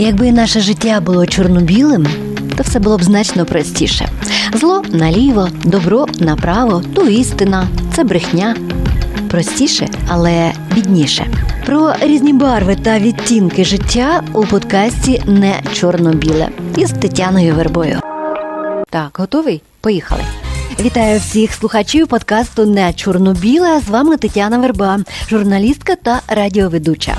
Якби наше життя було чорно-білим, то все було б значно простіше. Зло наліво, добро направо, то істина, це брехня. Простіше, але бідніше. Про різні барви та відтінки життя у подкасті не чорно-біле із Тетяною Вербою. Так, готовий? Поїхали. Вітаю всіх слухачів подкасту Не чорно-біле. З вами Тетяна Верба, журналістка та радіоведуча.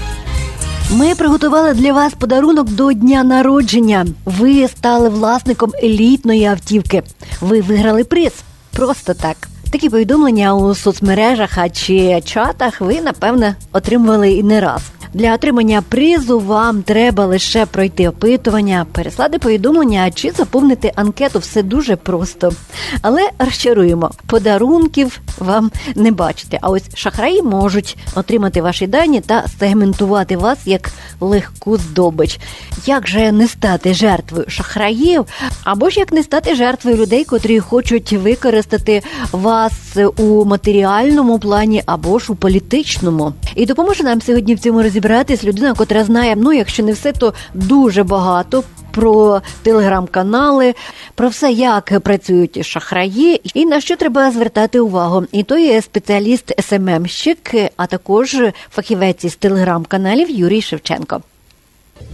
Ми приготували для вас подарунок до дня народження. Ви стали власником елітної автівки. Ви виграли приз. Просто так. Такі повідомлення у соцмережах а чи чатах ви, напевне, отримували і не раз. Для отримання призу вам треба лише пройти опитування, переслати повідомлення чи заповнити анкету. Все дуже просто. Але розчаруємо, подарунків вам не бачите. А ось шахраї можуть отримати ваші дані та сегментувати вас як легку здобич. Як же не стати жертвою шахраїв, або ж як не стати жертвою людей, котрі хочуть використати вас у матеріальному плані або ж у політичному? І допоможе нам сьогодні в цьому розібратись людина, котра знає, ну якщо не все, то дуже багато. Про телеграм-канали, про все, як працюють шахраї, і на що треба звертати увагу. І то є спеціаліст СММщик, а також фахівець із телеграм-каналів Юрій Шевченко.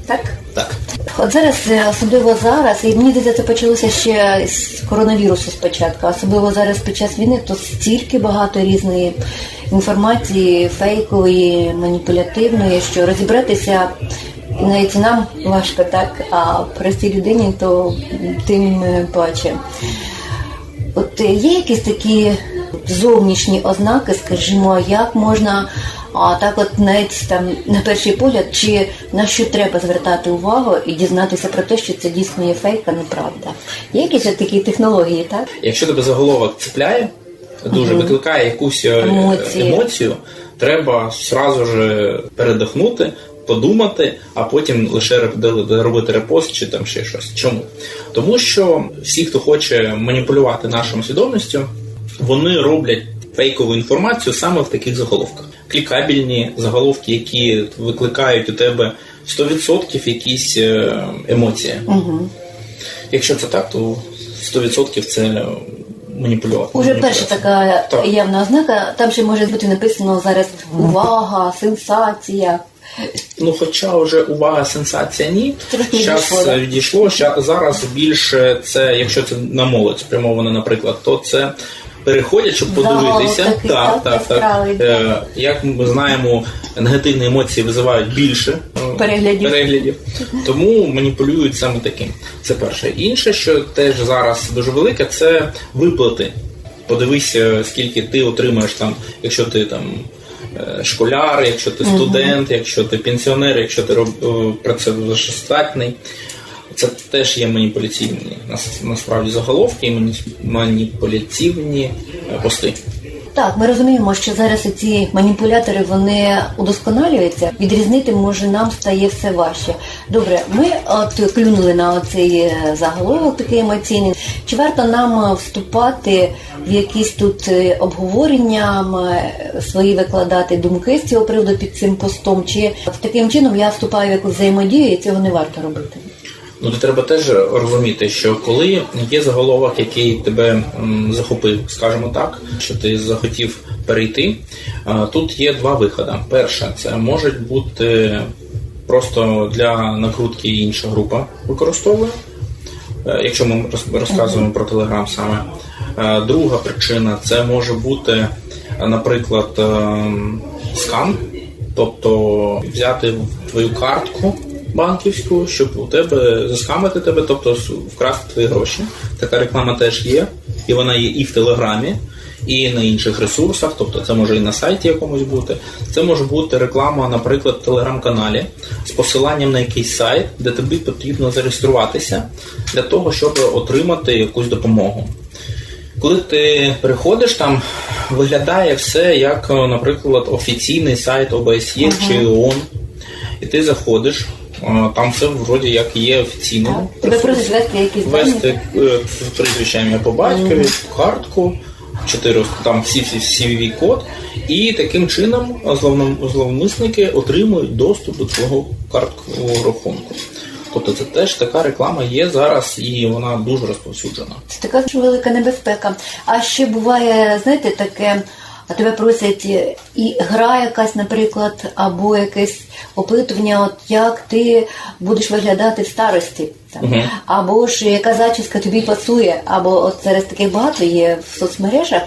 Так, Так. от зараз, е, особливо зараз, і мені здається, це почалося ще з коронавірусу спочатку, особливо зараз під час війни, то стільки багато різної інформації, фейкової, маніпулятивної, що розібратися навіть нам важко так, а простій людині то тим е, паче. От е, є якісь такі зовнішні ознаки, скажімо, як можна а так, от навіть там на перший погляд, чи на що треба звертати увагу і дізнатися про те, що це дійсно є фейк, а неправда. Є якісь такі технології, так? Якщо тебе заголовок цепляє, дуже Мгм. викликає якусь е, Емоції. емоцію, треба сразу ж передихнути, подумати, а потім лише ре- робити репост чи там ще щось. Чому? Тому що всі, хто хоче маніпулювати нашою свідомістю, вони роблять фейкову інформацію саме в таких заголовках. Клікабельні заголовки, які викликають у тебе 100% якісь е, емоції. Угу. Якщо це так, то 100% це маніпулювати. Уже перша така Так. явна ознака, там ще може бути написано зараз увага, сенсація. Ну, хоча вже увага, сенсація ні. Зараз відійшло. Ща- зараз більше це, якщо це на молодь спрямовано, наприклад, то це. Переходять, щоб подивитися. такий, так, яскравий. Е, як ми знаємо, негативні емоції визивають більше е, Переглядів. переглядів. Тому маніпулюють саме таким. Це перше. Інше, що теж зараз дуже велике, це виплати. Подивися, скільки ти отримаєш там, якщо ти там е, школяр, якщо ти студент, якщо ти пенсіонер, якщо ти роб, е, працевлаштатний. Це теж є маніпуляційні нас- насправді заголовки і мані- маніпуляційні е, пости. Так, ми розуміємо, що зараз ці маніпулятори вони удосконалюються. Відрізнити може нам стає все важче. Добре, ми от клюнули на цей е, заголовок такий емоційний. Чи варто нам вступати в якісь тут е, обговорення, свої викладати думки з цього приводу під цим постом? Чи таким чином я вступаю в якусь взаємодію і цього не варто робити? Ну, то треба теж розуміти, що коли є заголовок, який тебе захопив, скажімо так, що ти захотів перейти, тут є два виходи. Перше, це може бути просто для накрутки інша група використовує, е, якщо ми розказуємо про Телеграм саме. Е, Друга причина це може бути, наприклад, ем, скам, тобто взяти твою картку банківську, щоб у тебе заскамити тебе, тобто вкрасти твої гроші. Така реклама теж є, і вона є і в Телеграмі, і на інших ресурсах, тобто це може і на сайті якомусь бути. Це може бути реклама, наприклад, в телеграм-каналі з посиланням на якийсь сайт, де тобі потрібно зареєструватися для того, щоб отримати якусь допомогу. Коли ти приходиш, там виглядає все як, наприклад, офіційний сайт ОБСЄ чи ООН, і ти заходиш, там все вроді як є офіційним. Тебе просять ввести якісь дані? Ввести е, прізвище ім'я по батькові, картку, чотири там всі всі cvv код, і таким чином зловмисники отримують доступ до твого карткового рахунку. Тобто це теж така реклама є зараз і вона дуже розповсюджена. Це така велика небезпека. А ще буває, знаєте, таке, а тебе просять е, і гра якась, наприклад, або якесь опитування, от як ти будеш виглядати в старості. Там. Мгм. Або ж яка зачіска тобі пасує, або от зараз таких багато є в соцмережах.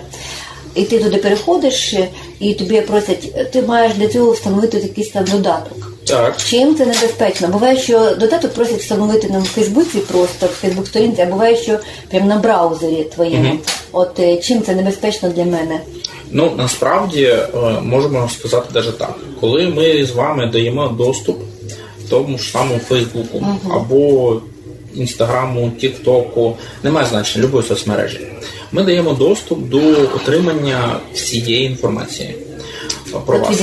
І ти туди переходиш, е, і тобі просять, ти маєш для цього встановити якийсь там додаток. Так. Чим це небезпечно? Буває, що додаток просять встановити на Фейсбуці просто в Фейсбук сторінці, а буває, що прямо на браузері твоєму. Мгм. От е, чим це небезпечно для мене? Ну насправді е, можемо сказати навіть так, коли ми з вами даємо доступ тому ж самому Фейсбуку або Інстаграму, Тіктоку, немає значення любої соцмережі. Ми даємо доступ до отримання всієї інформації про вас.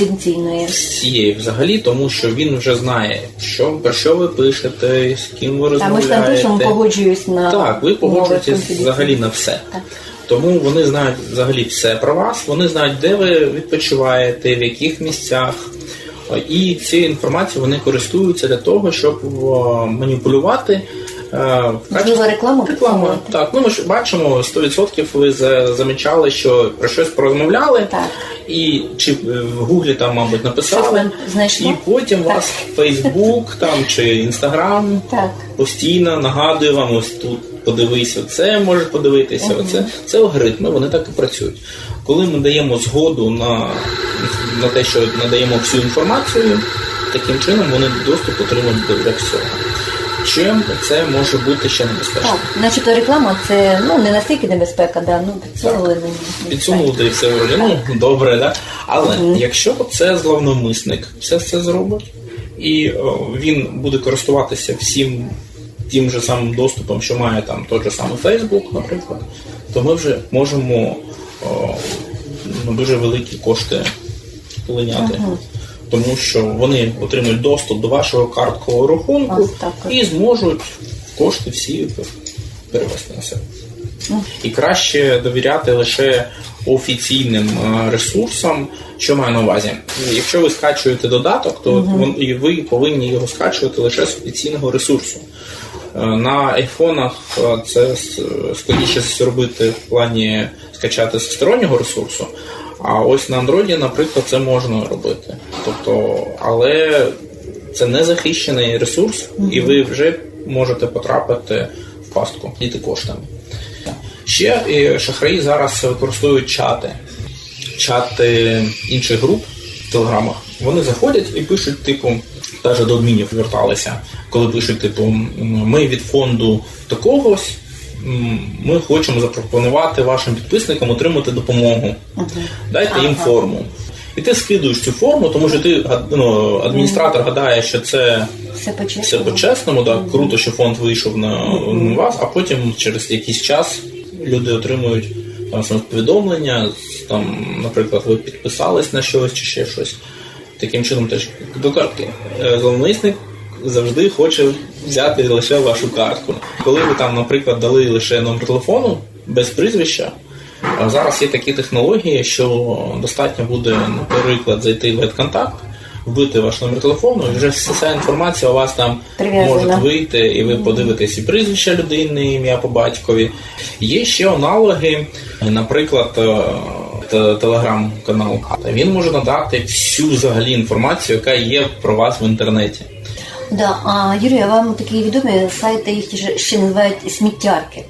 Всієї взагалі, тому що він вже знає, що про що ви пишете, з ким ви А ми ж там розмовляєте. пишемо, погоджуюсь на Так, ви погоджуєтесь взагалі на все. Так. Тому вони знають взагалі все про вас, вони знають, де ви відпочиваєте, в яких місцях. І цією інформацією вони користуються для того, щоб маніпулювати. е, Можливо, рекламу підтримувати. Так, ну ми ж бачимо 100% ви замічали, що про щось порозмовляли, Так. і чи е, в гуглі там, мабуть, написали, і потім Так. вас Фейсбук там чи Інстаграм постійно нагадує вам ось тут подивись оце, може подивитися. Оце це алгоритми, вони так і працюють. Коли ми даємо згоду на, на те, що надаємо всю інформацію, таким чином вони доступ отримують до всього. Чим це може бути ще небезпечно? Так, начебто реклама це ну не настільки небезпека, да, ну підсовували мені. Підсумувати все ну добре, да? Але якщо це зловномисник все це зробить, і о, він буде користуватися всім тим же самим доступом, що має там той же самий Facebook, наприклад, то ми вже можемо о, ну, дуже великі кошти вплиняти. Тому що вони отримують доступ до вашого карткового рахунку і зможуть кошти всі перевести на себе. І краще довіряти лише офіційним е, ресурсам, що маю на увазі. Якщо ви скачуєте додаток, то вон- і ви повинні його скачувати лише з офіційного ресурсу. Е, На айфонах е, це складніше зробити в плані скачати з стороннього ресурсу. А ось на Android, наприклад, це можна робити. Тобто, але це не захищений ресурс, і ви вже можете потрапити в пастку діти коштами. Ще е, шахраї зараз використовують чати, чати інших груп в телеграмах. Вони заходять і пишуть, типу, навіть до адмінів зверталися, коли пишуть, типу, ми від фонду такогось. Ми хочемо запропонувати вашим підписникам отримати допомогу. Дайте їм форму. І ти скидуєш цю форму, тому що ти ну, адміністратор гадає, що це Все по все по-чесному, так круто, що фонд вийшов на, на вас, а потім через якийсь час люди отримують там повідомлення, там, наприклад, ви підписались на щось чи ще щось. Таким чином теж до картки. Е, Зловмисник завжди хоче взяти лише вашу картку. Коли ви там, наприклад, дали лише номер телефону без прізвища. Зараз є такі технології, що достатньо буде, наприклад, зайти в контакт, вбити ваш номер телефону, і вже вся інформація у вас там Прив'язана. може вийти, і ви подивитесь і прізвище людини, і ім'я по батькові. Є ще аналоги, наприклад, е, телеграм-канал. Він може надати всю взагалі інформацію, яка є про вас в інтернеті. Да, а Юрія, вам такі відомі сайти, їх ще- ще називають сміттярки.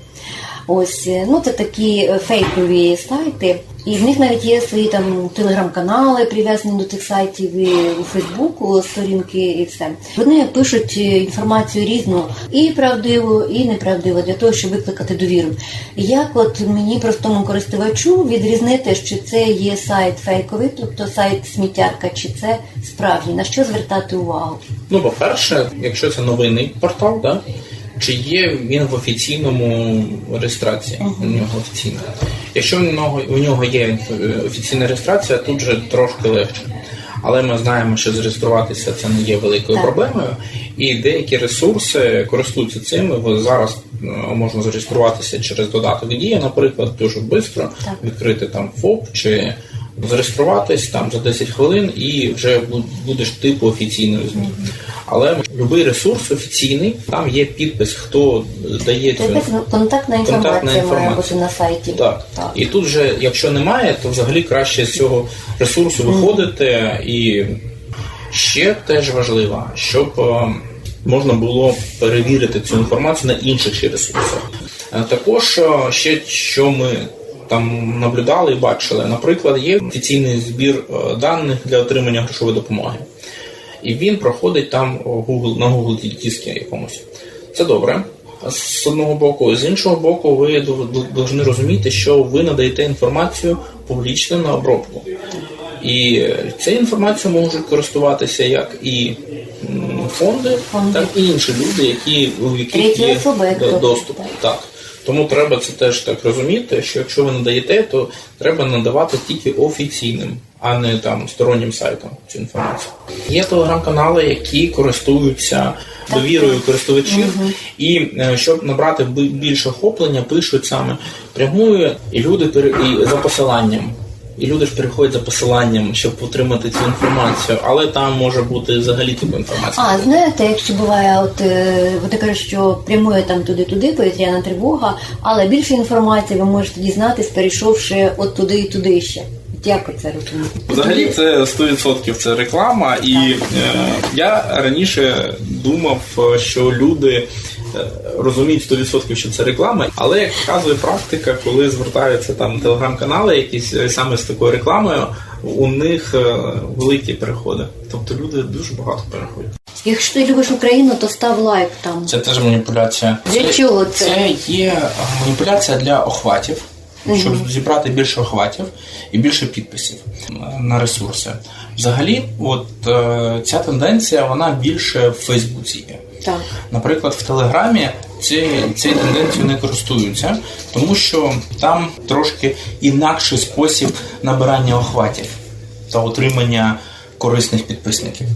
Ось, е, ну це такі е, фейкові сайти, і в них навіть є свої там телеграм-канали, прив'язані до цих сайтів, і у Фейсбуку сторінки і все. Вони пишуть е, інформацію різну, і правдиву, і неправдиву, для того, щоб викликати довіру. Як от мені простому користувачу відрізнити, що це є сайт фейковий, тобто сайт сміттярка, чи це справжній, на що звертати увагу? Ну, по-перше, якщо це новинний портал, да, чи є він в офіційному реєстрації? У нього офіційна. Якщо у нього, у нього є е, офіційна реєстрація, тут же трошки легше. Але ми знаємо, що зареєструватися це не є великою Так. проблемою, і деякі ресурси користуються цим. Зараз е, можна зареєструватися через додаток Дія, наприклад, дуже швидко відкрити там ФОП чи зареєструватись там за 10 хвилин і вже будеш типу офіційної ЗМІ. Але будь-який ресурс офіційний, там є підпис, хто дає цю Це якась контактна інформація, має бути на сайті. Так. І тут же, якщо немає, то взагалі краще з цього ресурсу виходити. І ще теж важливо, щоб е, можна було перевірити цю інформацію на інших ресурсах. Е, Також е, ще що ми там наблюдали і бачили, наприклад, є офіційний збір е, даних для отримання грошової допомоги. І він проходить там Google, на Google дискі якомусь. Це добре. З одного боку, з іншого боку, ви повинні розуміти, що ви надаєте інформацію публічно на обробку. І цією інформацією можуть користуватися як і фонди, Фонди. так і інші люди, які у яких є доступ. так. Тому треба це теж так розуміти, що якщо ви надаєте, то треба надавати тільки офіційним, а не там стороннім сайтам цю інформацію. Є телеграм-канали, які користуються довірою користувачів, і е, щоб набрати бі- більше охоплення, пишуть саме прямую, і люди і за посиланням. І люди ж переходять за посиланням, щоб отримати цю інформацію, але там може бути взагалі така інформація. А, знаєте, якщо буває, от е, от ти кажеш, що прямує там туди-туди, повітряна тривога, але більше інформації ви можете дізнатись, перейшовши от туди і туди ще. Як ви це розумієте? Взагалі це 100% це реклама, і е, я раніше думав, е, що люди розуміють 100% що це реклама, але як показує практика, коли звертаються там телеграм-канали, якісь е, саме з такою рекламою, у них е, великі переходи. Тобто люди дуже багато переходять. Якщо ти любиш Україну, то став лайк там. Це теж маніпуляція. Для чого це? Це є е, маніпуляція для охватів, щоб зібрати більше охватів і більше підписів е, на ресурси. Взагалі, от е, ця тенденція вона більше в Фейсбуці є. Так. Наприклад, в Телеграмі ці, цією тенденцією не користуються, тому що там трошки інакший спосіб набирання охватів та отримання корисних підписників.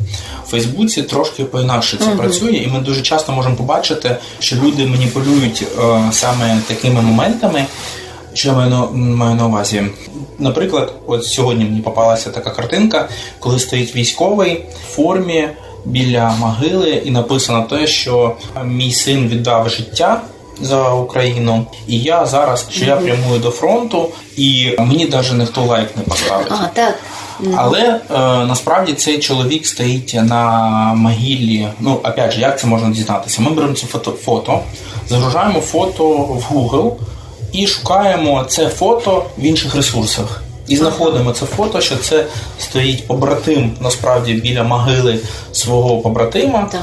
У Фейсбуці трошки по-інакше це працює, і ми дуже часто можемо побачити, що люди маніпулюють е, саме такими моментами. Що я маю маю на увазі? Наприклад, от сьогодні мені попалася така картинка, коли стоїть військовий в формі біля могили, і написано те, що мій син віддав життя за Україну, і я зараз що я прямую до фронту, і мені навіть ніхто лайк не поставить. А, так. Але е, насправді цей чоловік стоїть на могилі. Ну, опять же, як це можна дізнатися? Ми беремо це фото, фото загружаємо фото в Google і шукаємо це фото в інших ресурсах. І знаходимо це фото, що це стоїть побратим насправді біля могили свого побратима. Так.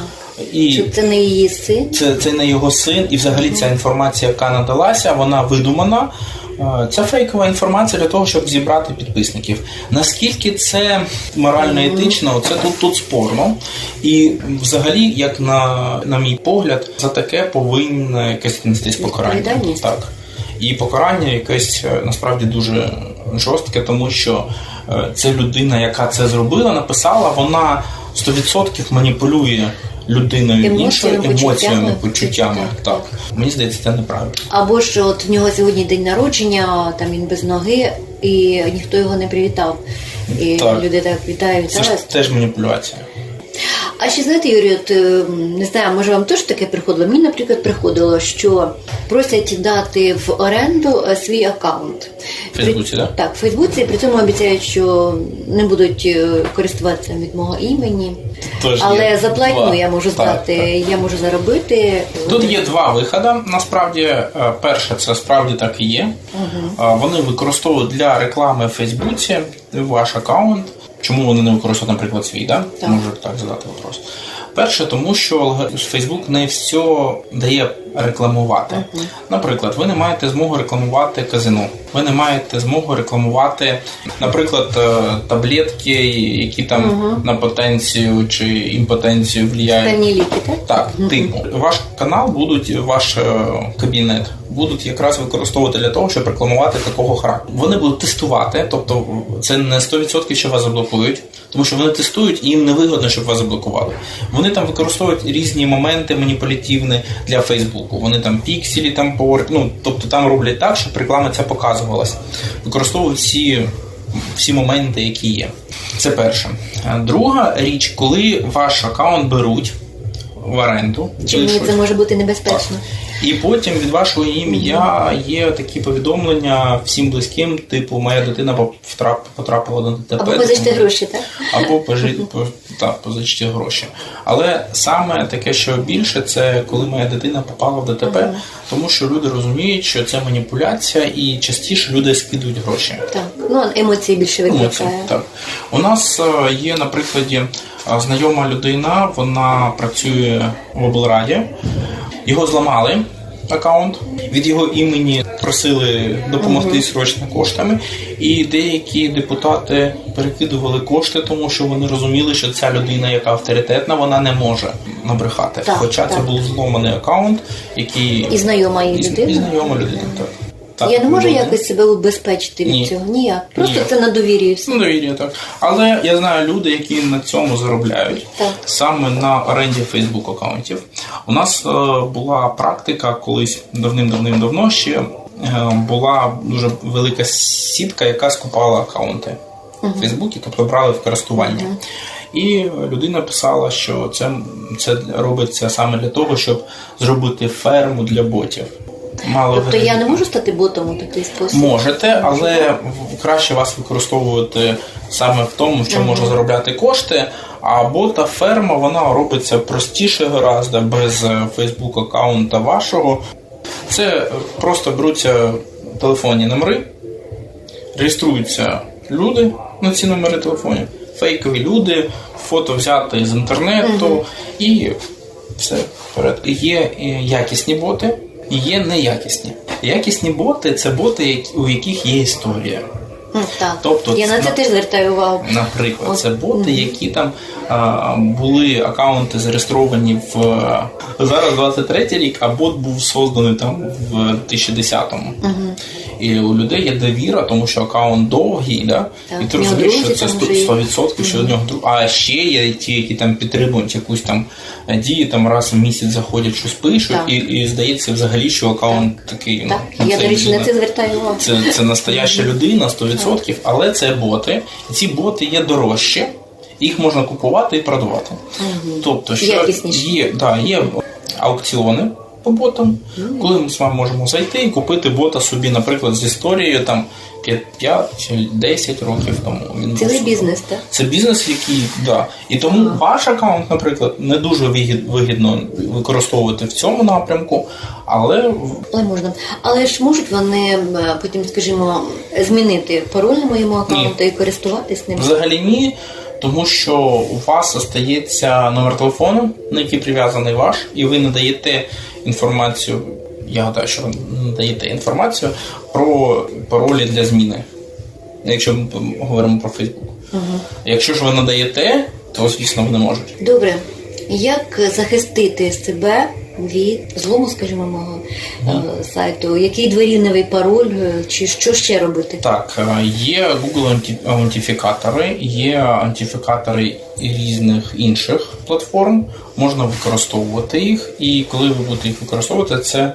І Щоб це не її син. це, це не його син, і взагалі ця інформація, яка надалася, вона видумана. Е, Це фейкова інформація для того, щоб зібрати підписників. Наскільки це морально етично, це тут, тут спорно. І взагалі, як на, на мій погляд, за таке повинне якесь нестись покарання. Так. І покарання якесь е, насправді дуже жорстке, тому що це людина, яка це зробила, написала, вона 100% маніпулює людиною Емоціями, іншою емоціями, почуттями. почуттями. Так, Так. Мені здається, це неправильно. Або що от в нього сьогодні день народження, там він без ноги, і ніхто його не привітав. І Так. люди так вітають Це ж теж маніпуляція. А ще знаєте, Юрій, от е, не знаю, може вам теж таке приходило? Мені, наприклад, приходило, що просять дати в оренду е, свій аккаунт. В Фейсбуці, так? Так, в Фейсбуці, при цьому обіцяють, що не будуть е, користуватися від мого імені. Тож Але є заплатну я можу Так, здати, так. я можу заробити. Тут є два виходи. Насправді, перше, це справді так і є. Е, Вони використовують для реклами в Фейсбуці ваш аккаунт. Чому вони не використовують, наприклад, свій, да? Так. Можу так задати вопрос. Перше, тому що Facebook не все дає рекламувати. Наприклад, ви не маєте змогу рекламувати казино. Ви не маєте змогу рекламувати, наприклад, е, таблетки, які там на потенцію чи імпотенцію влияють. Певні ліки, так? Так, типу, ваш канал будуть, ваш е, кабінет будуть якраз використовувати для того, щоб рекламувати такого характеру. Вони будуть тестувати, тобто це не 100% що вас заблокують, тому що вони тестують і їм не вигодно, щоб вас заблокували. Вони там використовують різні моменти маніпулятивні для Фейсбуку. Вони там пікселі там повер... ну, тобто там роблять так, щоб реклама ця показувалась. Використовують всі всі моменти, які є. Це перше. Друга річ, коли ваш аккаунт беруть в оренду, Чи це може бути небезпечно? І потім від вашого ім'я є такі повідомлення всім близьким, типу, моя дитина потрапила до ДТП. Або позичте гроші, так? Або так, позичте гроші. Але саме таке, що більше, це коли моя дитина попала в ДТП, тому що люди розуміють, що це маніпуляція, і частіше люди скидують гроші. Так. Ну, емоції більше Емоції, викликає. так. У нас е, є, на прикладі, е, знайома людина, вона працює в облраді, його зламали. Аккаунт від його імені просили допомогти срочно коштами, і деякі депутати перекидували кошти, тому що вони розуміли, що ця людина, яка авторитетна, вона не може набрехати. Так, Хоча це був зломаний аккаунт, який І знайома її і, і знайома людина. Так. Так, Я не можу люди. якось себе убезпечити від Ні. цього. Ніяк. Просто Ні. це на довір'ї. все. Ну, довір'я, так. Але я знаю люди, які на цьому заробляють Так. саме на оренді Фейсбук аккаунтів. У нас е, була практика колись давним-давним давно ще е, була дуже велика сітка, яка скупала аккаунти в Фейсбуці, тобто брали в користування. І людина писала, що це, це робиться саме для того, щоб зробити ферму для ботів. Мало Тобто я не можу стати ботом у такий спосіб. Можете, але краще вас використовувати саме в тому, в чому можна заробляти кошти. А бота ферма вона робиться простіше гораздо без фейсбук аккаунта вашого. Це е, просто беруться телефонні номери, реєструються люди на ці номери телефонів, фейкові люди, фото взяти з інтернету і все вперед. Є е, якісні боти є неякісні. Якісні боти це боти, у яких є історія. М, Так. Тобто я на це теж звертаю увагу. Наприклад, От. це боти, які там а, були акаунти зареєстровані в зараз 23 рік, а бот був созданий там в 2010-му. І у людей є довіра, тому що акаунт довгий, да? Так, і ти розумієш, що це 100%, вже 100% що у нього друг. А ще є ті, які там підтримують якусь там дію, там раз в місяць заходять, щось пишуть, Так. і, і здається взагалі, що акаунт такий. ну, Так, ну, я, до речі, на це звертаю увагу. Це, це настояща людина 100%, але це боти. І ці боти є дорожчі, їх можна купувати і продавати. Тобто, що Якісніші. є, да, є аукціони по ботам, коли ми з вами можемо зайти і купити бота собі, наприклад, з історією там 5 чи 10 років тому. Він Цілий бізнес, так? Це бізнес, який да. І тому ваш аккаунт, наприклад, не дуже вигід- вигідно використовувати в цьому напрямку, але Але можна. Але ж можуть вони е, потім, скажімо, змінити пароль на моєму аккаунту і користуватись ним. Взагалі ні, тому що у вас остається номер телефону, на який прив'язаний ваш, і ви надаєте інформацію. Я гадаю, що ви надаєте інформацію про паролі для зміни. Якщо ми говоримо про Фейсбук. Якщо ж ви надаєте, то звісно вони можуть. Добре. Як захистити себе від злому, скажімо, мого е, сайту? Який дворівневий пароль, е, чи що ще робити? Так, е, є Google аутентифікатори, є аутентифікатори різних інших платформ. Можна використовувати їх, і коли ви будете їх використовувати, це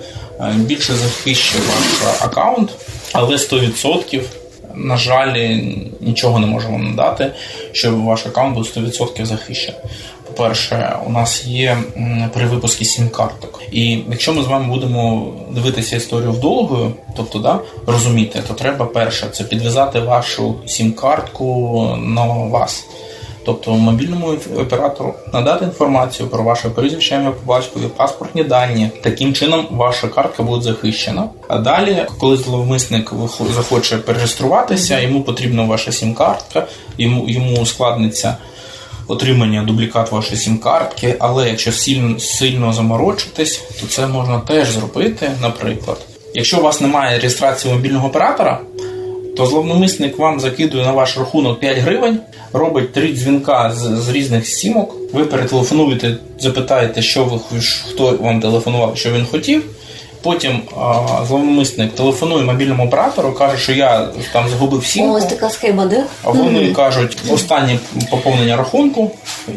більше захищає ваш аккаунт, але 100% на жаль, нічого не можемо надати, щоб ваш аккаунт був 100% захищений. По-перше, у нас є при випуску сім-карток. І якщо ми з вами будемо дивитися історію вдовгою, тобто да, розуміти, то треба перше це підв'язати вашу сім-картку на вас. Тобто мобільному оператору надати інформацію про ваше прізвище, ім'я по батькові, паспортні дані. Таким чином ваша картка буде захищена. А далі, коли зловмисник захоче перереєструватися, йому потрібна ваша сім-картка, йому, йому ускладниться отримання дублікат вашої сім-картки, але якщо сильно, сильно заморочитись, то це можна теж зробити, наприклад. Якщо у вас немає реєстрації мобільного оператора, то зловмисник вам закидує на ваш рахунок 5 гривень, робить три дзвінка з, з різних сімок. Ви перетелефонуєте, запитаєте, що ви хто вам телефонував, що він хотів, Потім а, зловмисник телефонує мобільному оператору, каже, що я там загубив сімку. Ось така схема? А вони кажуть, останнє поповнення рахунку.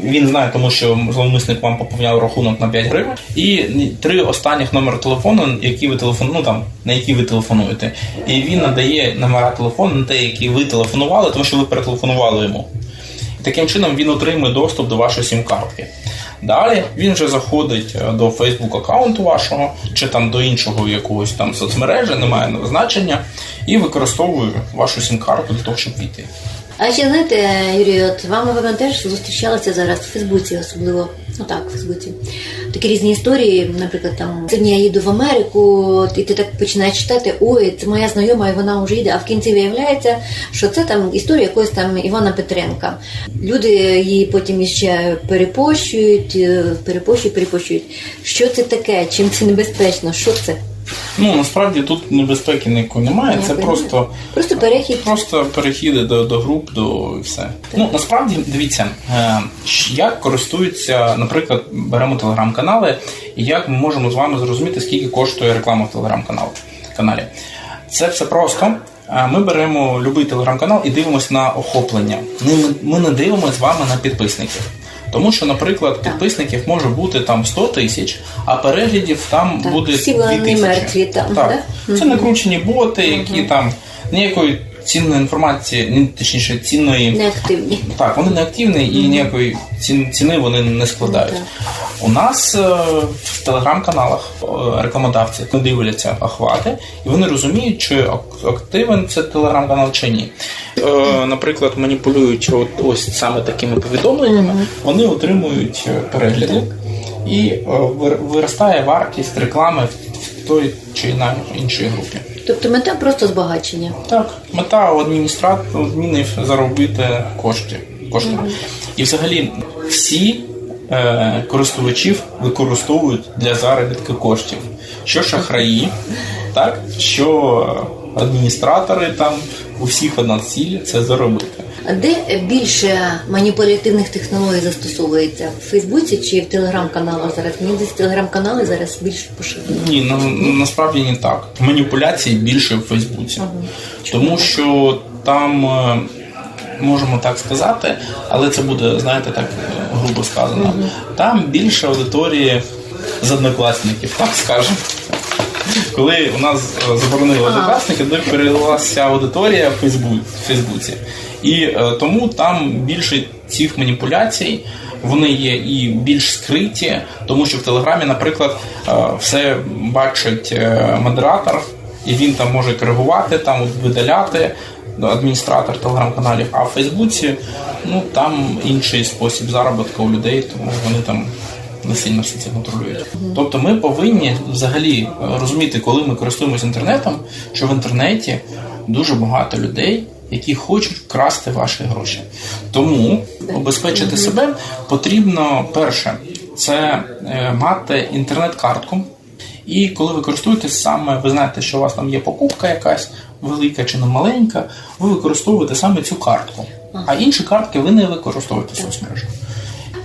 Він знає, тому що зловмисник вам поповняв рахунок на 5 гривень. І три останніх номери телефону, які ви телефон, ну, там, на які ви телефонуєте. І він надає номера телефону на те, які ви телефонували, тому що ви перетелефонували йому. Таким чином він отримує доступ до вашої сім-картки. Далі він вже заходить е, до Facebook аккаунту вашого, чи там до іншого якогось там соцмережі, немає значення, і використовує вашу сім-карту для того, щоб війти. А ще знаєте, Юрій, от вам напевно, теж зустрічалися зараз в Фейсбуці, особливо ну так, в Фейсбуці. Такі різні історії. Наприклад, там сьогодні я їду в Америку, і ти так починаєш читати, ой, це моя знайома, і вона вже йде. А в кінці виявляється, що це там історія якогось там Івана Петренка. Люди її потім ще перепощують, е, перепощують, перепощують. Що це таке? Чим це небезпечно? Що це? Ну насправді тут небезпеки ніякої немає. Це просто Просто перехід. просто перехіди до, до груп, до і все. Ну насправді дивіться, е, як користуються, наприклад, беремо телеграм-канали, і як ми можемо з вами зрозуміти, скільки коштує реклама в телеграм-каналі. Це все просто. Е, Ми беремо будь-який телеграм-канал і дивимося на охоплення. Ми не дивимося з вами на підписників. Тому що, наприклад, підписників може бути там 100 тисяч, а переглядів там Так, буде 2 тисячі. мертві там, так. да? Це накручені боти, які там ніякої цінної інформації, ні, точніше, цінної. Неактивні. Так, вони не активні і ніякої цін- ціни вони не складають. Ну, У нас е, в телеграм-каналах е, рекламодавці дивляться охвати, і вони розуміють, чи активен це телеграм-канал чи ні. Е, Наприклад, маніпулюючи от ось саме такими повідомленнями, вони отримують перегляди і виростає вартість реклами в той чи на іншій групі. Тобто мета просто збагачення. Так, мета у адміністраторів адмінів заробити кошти. кошти. І взагалі всі е, користувачів використовують для заробітку коштів. Що шахраї, так, що адміністратори там у всіх одна ціль це заробити. Де більше маніпулятивних технологій застосовується? В Фейсбуці чи в телеграм-каналах зараз? Мені десь телеграм-канали зараз більш поширені. Ні, на, насправді не так. Маніпуляцій більше в Фейсбуці. Тому що там е, можемо так сказати, але це буде, знаєте, так грубо сказано. Там більше аудиторії з однокласників, так скажемо. Коли у нас е, заборонили однокласники, то перелилася аудиторія в в Фейсбуці. І е, тому там більше цих маніпуляцій. Вони є і більш скриті, тому що в Телеграмі, наприклад, е, все бачить модератор, і він там може коригувати, там видаляти ну, адміністратор телеграм-каналів. А в Фейсбуці ну там інший спосіб заробітку у людей, тому вони там не сильно все це контролюють. Тобто ми повинні взагалі е, розуміти, коли ми користуємося інтернетом, що в інтернеті дуже багато людей, які хочуть вкрасти ваші гроші. Тому обезпечити себе потрібно перше це е, мати інтернет-картку. І коли ви користуєтесь саме, ви знаєте, що у вас там є покупка якась велика чи не маленька, ви використовуєте саме цю картку. А інші картки ви не використовуєте в соцмережах.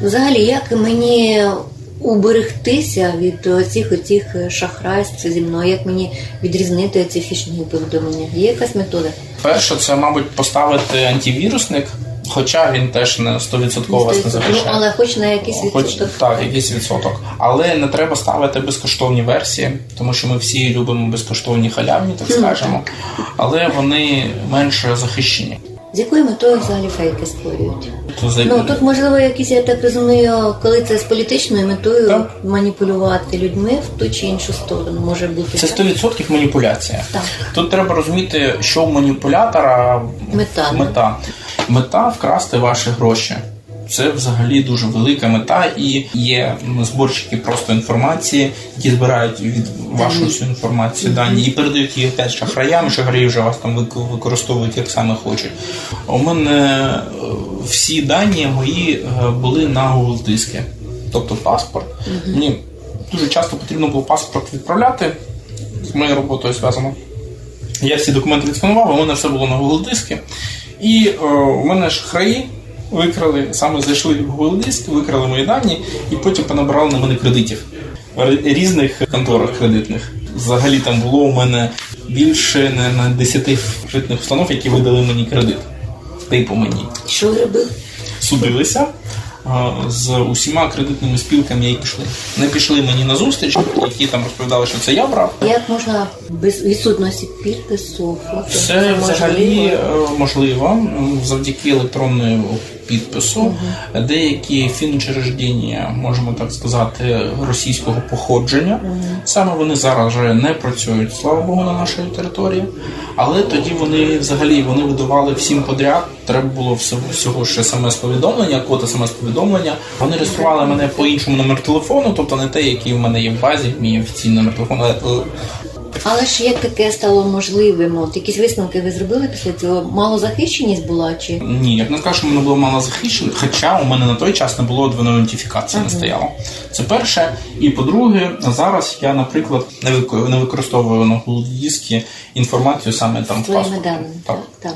Взагалі, як мені уберегтися від оцих оцих шахрайств зі мною? Як мені відрізнити ці фішингові повідомлення? Є якась метода? Перше, це, мабуть, поставити антивірусник, хоча він теж не 100% вас не Ну, захищає. але хоч на якийсь Хоч відсоток. так, якийсь відсоток. Але не треба ставити безкоштовні версії, тому що ми всі любимо безкоштовні халявні, так скажемо. Але вони менше захищені. З якою метою взагалі фейки створюють? Ну тут можливо якісь, я так розумію, коли це з політичною метою Так. маніпулювати людьми в ту чи іншу сторону може бути. Це так? 100% маніпуляція. Так. Тут треба розуміти, що у маніпулятора Мета, мета. Мета вкрасти ваші гроші. Це взагалі дуже велика мета, і є зборщики просто інформації, які збирають від вашу всю інформацію дані і передають її опять шахраям. Шахраї вже вас там використовують як саме хочуть. У мене е, всі дані мої е, були на Google диски, тобто паспорт. Мені дуже часто потрібно було паспорт відправляти з моєю роботою зв'язано. Я всі документи відсканував, у мене все було на Google диски. І е, у мене шахраї викрали, саме зайшли в Google диск, викрали мої дані і потім понабирали на мене кредитів в різних конторах кредитних. взагалі там було у мене більше не на 10 кредитних установ, які видали мені кредит. Типу мені. Що ви робили? Судилися. З усіма кредитними спілками, які пішли. Не пішли мені на зустріч, які там розповідали, що це я брав. Як можна без відсутності підпису? фото? Це взагалі можливо? е, можливо завдяки електронному підпису. Деякі фінучреждення, можемо так сказати, російського походження. Саме вони зараз вже не працюють, слава Богу, на нашій території. Але тоді вони взагалі вони видавали всім подряд. Треба було всього, всього ж смс-повідомлення, код смс-повідомлення. Вони реєстрували мене по іншому номеру телефону, тобто не те, який в мене є в базі, мій офіційний номер телефону. Але, ж як таке стало можливим? От якісь висновки ви зробили після цього? Малозахищеність була чи? Ні, як не скажу, що мене було мало захищено, хоча у мене на той час не було двойної ідентифікації, не стояло. Це перше. І по-друге, зараз я, наприклад, не вик- використовую на диски інформацію саме там в паспорті. Так. так.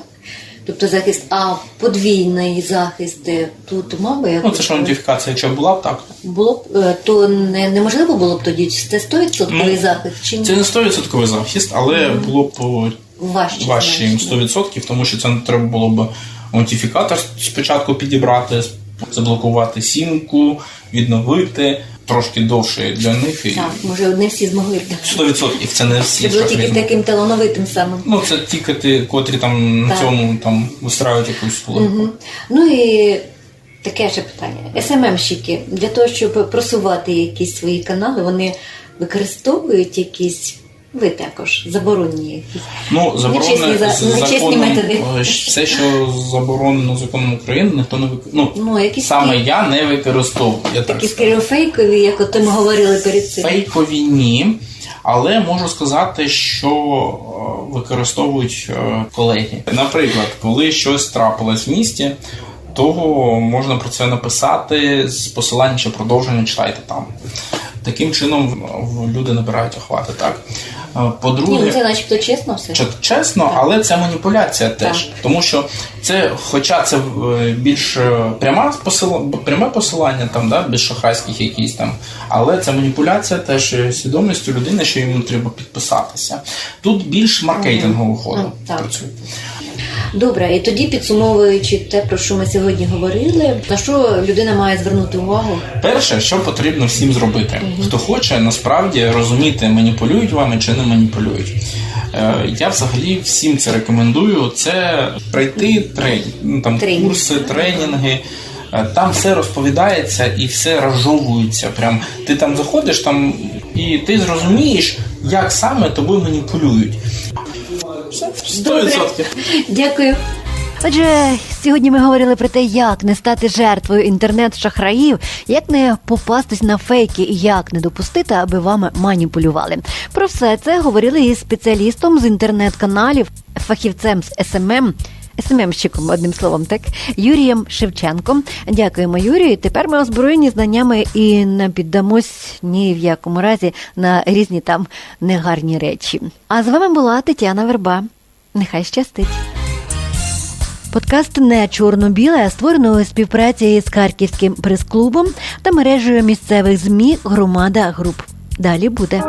Тобто захист, а подвійний захист тут мав би Ну, це ж ідентифікація, якщо була б так. було б е, то не, неможливо було б тоді це 100% Ну, захист чи ні? Це не 100% захист, але було б важче? важче значно. 100%, тому що це не треба було б аутентифікатор спочатку підібрати, заблокувати сімку, відновити. Трошки довше для них і Так, може, не всі змогли б. 100% це не всі. Це було тільки візьмуть. таким талановитим самим. Ну, це тільки ти, котрі там на Так. цьому там устраюють якусь логіку. Мгм. Ну і таке ще питання. СММщики для того, щоб просувати якісь свої канали, вони використовують якісь. Ви також заборонні якісь. Ну, заборонено Нечесні за- законом, методи. е, все, що заборонено законом України, ніхто не вик... ну, Ну, якісь саме я не використовую. Я Такі скоріше фейкові, як от ми говорили перед цим. Фейкові ні. Але можу сказати, що е, використовують е, колеги. Наприклад, коли щось трапилось в місті, то можна про це написати з посиланням чи продовження читайте там. Таким чином люди набирають охвати. Так По-друге, Ні, це начебто чесно все. Чесно, але це маніпуляція теж. Тому що це, хоча це е, більш е, пряма посила, пряме посилання, там, да, без шахрайських якісь там, але це маніпуляція теж свідомістю людини, що йому треба підписатися. Тут більш маркетингового ходу Ну, так. працює. Добре, і тоді підсумовуючи те, про що ми сьогодні говорили, на що людина має звернути увагу? Перше, що потрібно всім зробити, хто хоче насправді розуміти, маніпулюють вами чи не маніпулюють. Е, Я взагалі всім це рекомендую. Це пройти тренінг, ну, там Тренінг. курси, тренінги. Е, Там все розповідається і все розжовується. Прям ти там заходиш там і ти зрозумієш, як саме тобою маніпулюють. Все, 100%. Дякую. Отже, сьогодні ми говорили про те, як не стати жертвою інтернет-шахраїв, як не попастись на фейки і як не допустити, аби вами маніпулювали. Про все це говорили із спеціалістом з інтернет-каналів, фахівцем з СММ. СММщиком, одним словом, так Юрієм Шевченком. Дякуємо, Юрію. Тепер ми озброєні знаннями і не піддамось ні в якому разі на різні там негарні речі. А з вами була Тетяна Верба. Нехай щастить. Подкаст не чорно-біле, а створений у співпраці з Харківським прес-клубом та мережею місцевих змі Громада Груп. Далі буде.